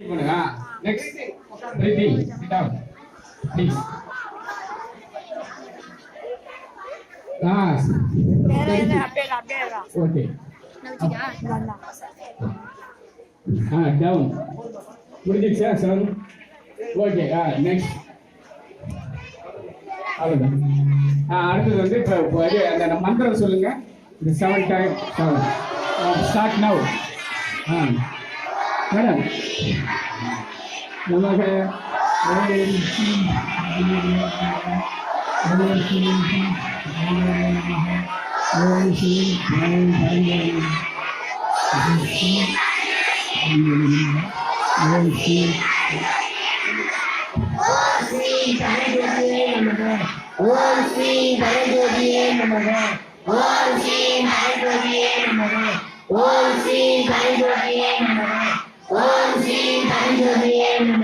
பண்ணுங்க. நெக்ஸ்ட் பிரீத்தி sit ஆ அப்படியே அப்படியே ஓகே ஆ டவுன் முடிஞ்சிடுச்சா சார் ஓகே ஆ நெக்ஸ்ட் அவ்வளோதான் ஆ அடுத்தது வந்து இப்போ அந்த மந்திரம் சொல்லுங்க. இந்த seven time seven start now ஆ. হ্যাঁ। আমাকে ওম শ্রী ভগবতী নমঃ ওম শ্রী ভগবতী নমঃ ওম শ্রী ভগবতী 我心伴着你